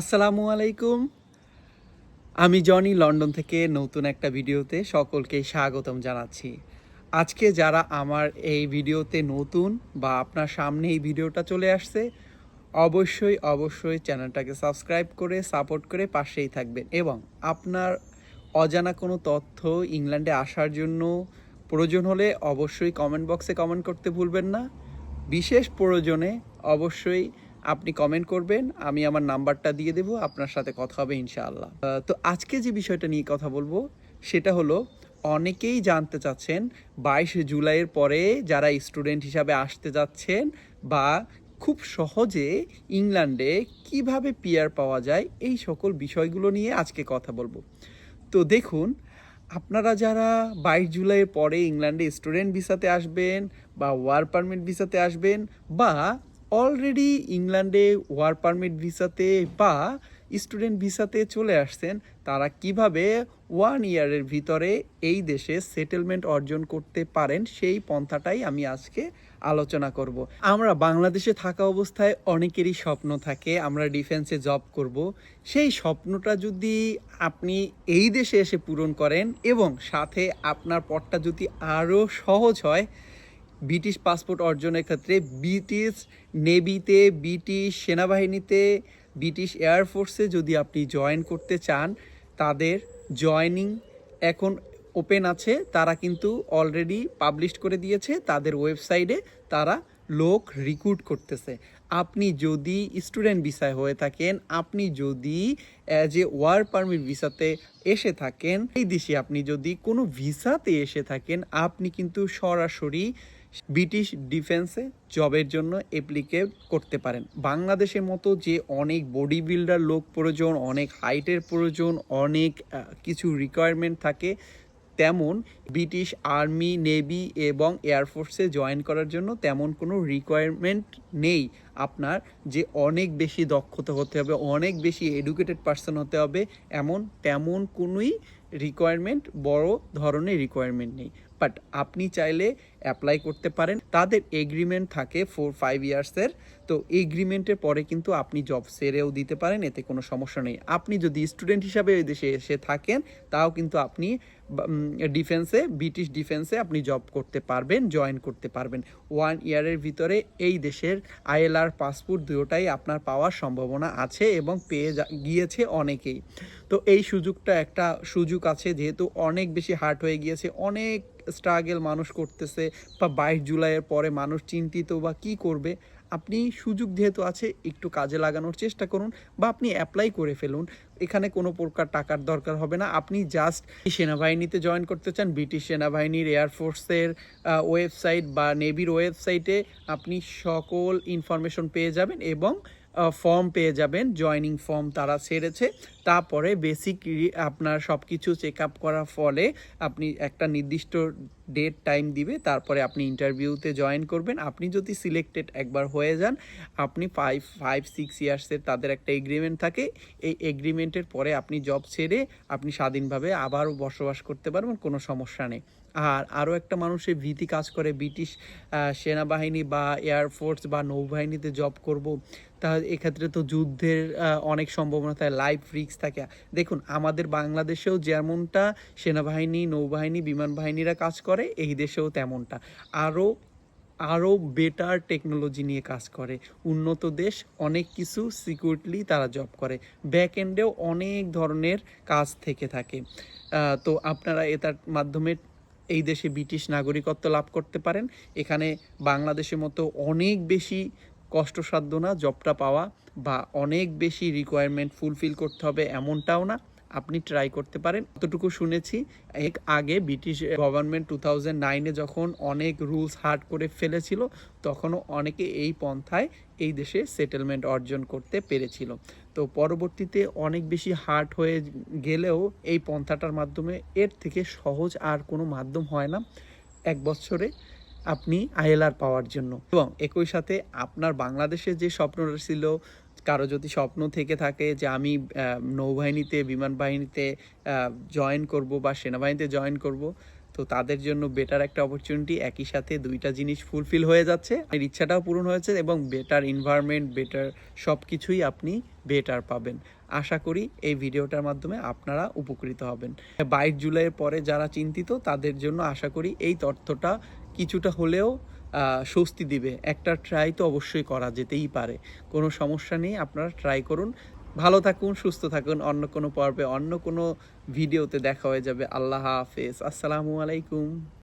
আসসালামু আলাইকুম। আমি জনি লন্ডন থেকে নতুন একটা ভিডিওতে সকলকে স্বাগতম জানাচ্ছি। আজকে যারা আমার এই ভিডিওতে নতুন বা আপনার সামনে এই ভিডিওটা চলে আসছে, অবশ্যই অবশ্যই চ্যানেলটাকে সাবস্ক্রাইব করে, সাপোর্ট করে পাশেই থাকবেন এবং আপনার অজানা কোনো তথ্য ইংল্যান্ডে আসার জন্য প্রয়োজন হলে অবশ্যই কমেন্ট বক্সে কমেন্ট করতে ভুলবেন না। বিশেষ প্রয়োজনে অবশ্যই আপনি কমেন্ট করবেন, আমি আমার নাম্বারটা দিয়ে দেবো, আপনার সাথে কথা হবে ইনশাআল্লাহ। তো আজকে যে বিষয়টা নিয়ে কথা বলব, সেটা হলো অনেকেই জানতে চাচ্ছেন বাইশে জুলাইয়ের পরে যারা স্টুডেন্ট হিসাবে আসতে যাচ্ছেন বা খুব সহজে ইংল্যান্ডে কীভাবে পিয়ার পাওয়া যায়, এই সকল বিষয়গুলো নিয়ে আজকে কথা বলব। তো দেখুন, আপনারা যারা বাইশ জুলাইয়ের পরে ইংল্যান্ডে স্টুডেন্ট ভিসাতে আসবেন বা ওয়ার পারমিট ভিসাতে আসবেন বা অলরেডি ইংল্যান্ডে ওয়ার পারমিট ভিসাতে বা স্টুডেন্ট ভিসাতে চলে আসছেন, তারা কীভাবে ওয়ান ইয়ারের ভিতরে এই দেশে সেটেলমেন্ট অর্জন করতে পারেন সেই পন্থাটাই আমি আজকে আলোচনা করব। আমরা বাংলাদেশে থাকা অবস্থায় অনেকেরই স্বপ্ন থাকে, আমরা ডিফেন্সে জব করব। সেই স্বপ্নটা যদি আপনি এই দেশে এসে পূরণ করেন এবং সাথে আপনার পথটা যদি আরও সহজ হয় ব্রিটিশ পাসপোর্ট অর্জনের ক্ষেত্রে ব্রিটিশ নেভিতে, ব্রিটিশ সেনাবাহিনীতে, ব্রিটিশ এয়ারফোর্সে যদি আপনি জয়েন করতে চান, তাদের জয়নিং এখন ওপেন আছে। তারা কিন্তু অলরেডি পাবলিশ করে দিয়েছে। তাদের ওয়েবসাইটে তারা লোক রিক্রুট করতেছে। আপনি যদি স্টুডেন্ট ভিসায় হয়ে থাকেন, আপনি যদি অ্যাজ এ ওয়ার পারমিট ভিসাতে এসে থাকেন, এই দেশে আপনি যদি কোনো ভিসাতে এসে থাকেন, আপনি কিন্তু সরাসরি ব্রিটিশ ডিফেন্সে জবের জন্য অ্যাপ্লিকেট করতে পারেন। বাংলাদেশের মতো যে অনেক বডি বিল্ডার লোক প্রয়োজন, অনেক হাইটের প্রয়োজন, অনেক কিছু রিকোয়ারমেন্ট থাকে, তেমন ব্রিটিশ আর্মি, নেভি এবং এয়ারফোর্সে জয়েন করার জন্য তেমন কোনো রিকোয়ারমেন্ট নেই। আপনার যে অনেক বেশি দক্ষতা হতে হবে, অনেক বেশি এডুকেটেড পার্সন হতে হবে, এমন তেমন কোনোই রিকোয়ারমেন্ট বড় ধরনের রিকোয়ারমেন্ট নেই। বাট আপনি চাইলে অ্যাপ্লাই করতে পারেন। তাদের এগ্রিমেন্ট থাকে ফোর ফাইভ ইয়ার্সের তো এগ্রিমেন্টের পরে কিন্তু আপনি জব সেরেও দিতে পারেন, এতে কোনো সমস্যা নেই। আপনি যদি স্টুডেন্ট হিসাবে এই দেশে এসে থাকেন, তাও কিন্তু আপনি ডিফেন্সে ব্রিটিশ ডিফেন্সে আপনি জব করতে পারবেন জয়েন করতে পারবেন। ওয়ান ইয়ারের ভিতরে এই দেশের আইএলআর পাসপোর্ট দুটোটাই আপনার পাওয়ার সম্ভাবনা আছে এবং পেয়ে গিয়েছে অনেকেই। তো এই সুযোগটা একটা সুযোগ আছে, যেহেতু অনেক বেশি হার্ট হয়ে গিয়েছে, অনেক স্ট্রাগেল মানুষ করতেছে, বা বাইশ জুলাইয়ের পরে মানুষ চিন্তিত বা কি করবে, আপনি সুযোগ যেহেতু আছে, একটু কাজে লাগানোর চেষ্টা করুন, বা আপনি অ্যাপ্লাই করে ফেলুন, এখানে কোনো প্রকার টাকার দরকার হবে না, আপনি জাস্ট সেনাবাহিনীতে জয়েন করতে চান, ব্রিটিশ সেনাবাহিনীর এয়ারফোর্সের ওয়েবসাইট বা নেভির ওয়েবসাইটে আপনি সকল ইনফরমেশন পেয়ে যাবেন এবং ফর্ম পেয়ে যাবেন জয়নিং ফর্ম তারা ছেড়েছে তারপরে বেসিক আপনার সব কিছু চেক আপ করার ফলে আপনি একটা নির্দিষ্ট ডেট টাইম দিবে, তারপরে আপনি ইন্টারভিউতে জয়েন করবেন। আপনি যদি সিলেক্টেড একবার হয়ে যান, আপনি ফাইভ ফাইভ সিক্স ইয়ার্সের তাদের একটা এগ্রিমেন্ট থাকে। এই এগ্রিমেন্টের পরে আপনি জব ছেড়ে আপনি স্বাধীনভাবে আবারও বসবাস করতে পারবেন, কোনো সমস্যা নেই। আর আরও একটা মানুষের ভীতি কাজ করে, ব্রিটিশ সেনাবাহিনী বা এয়ারফোর্স বা নৌবাহিনীতে জব করব, তা এক্ষেত্রে তো যুদ্ধের অনেক সম্ভাবনা থাকে লাইফ রিস্ক থাকে। দেখুন, আমাদের বাংলাদেশেও যেমনটা সেনাবাহিনী, নৌবাহিনী, বিমান বাহিনীরা কাজ করে, এই দেশেও তেমনটা। আরও আরও বেটার টেকনোলজি নিয়ে কাজ করে। উন্নত দেশ, অনেক কিছু সিকিউরিটলি তারা জব করে। ব্যাক এন্ডেও অনেক ধরনের কাজ থেকে থাকে। তো আপনারা এটার মাধ্যমে এই দেশে ব্রিটিশ নাগরিকত্ব লাভ করতে পারেন। এখানে বাংলাদেশের মতো অনেক বেশি কষ্টসাধ্য না জবটা পাওয়া বা অনেক বেশি রিকোয়ারমেন্ট ফুলফিল করতে হবে এমনটাও না। আপনি ট্রাই করতে পারেন। যতটুকু শুনেছি এক আগে ব্রিটিশ গভর্নমেন্ট টু থাউজেন্ড নাইনে যখন অনেক রুলস হার্ড করে ফেলেছিল, তখনও অনেকে এই পন্থায় এই দেশে সেটেলমেন্ট অর্জন করতে পেরেছিল। তো পরবর্তীতে অনেক বেশি হার্ড হয়ে গেলেও এই পন্থাটার মাধ্যমে এর থেকে সহজ আর কোনো মাধ্যম হয় না এক বছরে আপনি আইএলআর পাওয়ার জন্য। এবং একই সাথে আপনার বাংলাদেশে যে স্বপ্নটা ছিল, কারও যদি স্বপ্ন থেকে থাকে যে আমি নৌবাহিনীতে বিমান বাহিনীতে জয়েন করব বা সেনাবাহিনীতে জয়েন করব তো তাদের জন্য বেটার একটা অপরচুনিটি একই সাথে দুইটা জিনিস ফুলফিল হয়ে যাচ্ছে। এর ইচ্ছাটাও পূরণ হয়েছে এবং বেটার এনভায়রনমেন্ট বেটার সব কিছুই আপনি বেটার পাবেন। আশা করি এই ভিডিওটার মাধ্যমে আপনারা উপকৃত হবেন। বাইশ জুলাইয়ের পরে যারা চিন্তিত, তাদের জন্য আশা করি এই তথ্যটা কিছুটা হলেও স্বস্তি দিবে। একটা ট্রাই তো অবশ্যই করা যেতেই পারে। কোনো সমস্যা নেই, আপনারা ট্রাই করুন। ভালো থাকুন, সুস্থ থাকুন। অন্য কোনো পর্বে, অন্য কোনো ভিডিওতে দেখা হয়ে যাবে। আল্লাহ হাফেজ। আসসালামু আলাইকুম।